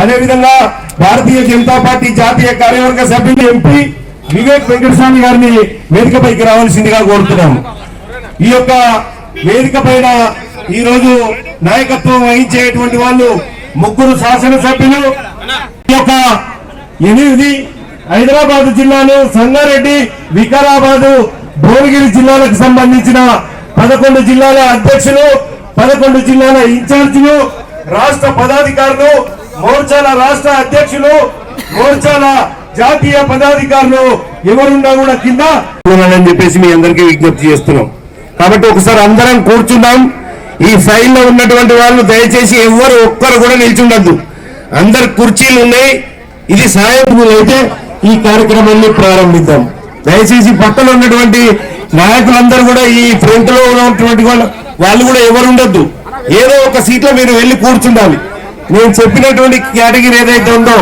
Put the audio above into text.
అదేవిధంగా భారతీయ జనతా పార్టీ జాతీయ కార్యవర్గ సభ్యులు ఎంపీ వివేక్ వెంకటస్వామి గారిని వేదికపైకి రావాల్సిందిగా కోరుతున్నాం. ఈ యొక్క వేదిక పైన ఈ రోజు నాయకత్వం వహించేటువంటి వాళ్ళు ముగ్గురు శాసనసభ్యులు ఈ యొక్క ఎనిమిది హైదరాబాద్ జిల్లాలో సంగారెడ్డి వికారాబాదు భువనగిరి జిల్లాలకు సంబంధించిన పదకొండు జిల్లాల అధ్యక్షులు పదకొండు జిల్లాల ఇన్ఛార్జీలు రాష్ట్ర పదాధికారులు మోర్చాల రాష్ట్ర అధ్యక్షులు మోర్చాల జాతీయ పదాధికారులు ఎవరున్నా కూడా కింద అని చెప్పేసి మీ అందరికీ విజ్ఞప్తి చేస్తున్నాం. కాబట్టి ఒకసారి అందరం కూర్చున్నాం. ఈ ఫైల్లో ఉన్నటువంటి వాళ్ళు దయచేసి ఎవ్వరు ఒక్కరు కూడా నిల్చుండద్దు. అందరు కుర్చీలు ఉన్నాయి. ఇది సాయంత్రం అయితే ఈ కార్యక్రమాన్ని ప్రారంభిద్దాం. దయచేసి పక్కన ఉన్నటువంటి నాయకులందరూ కూడా ఈ ఫ్రంట్లో ఉన్నటువంటి వాళ్ళు వాళ్ళు కూడా ఎవరు ఉండొద్దు. ఏదో ఒక సీట్లో మీరు వెళ్ళి కూర్చుండాలి. నేను చెప్పినటువంటి కేటగిరీ ఏదైతే ఉందో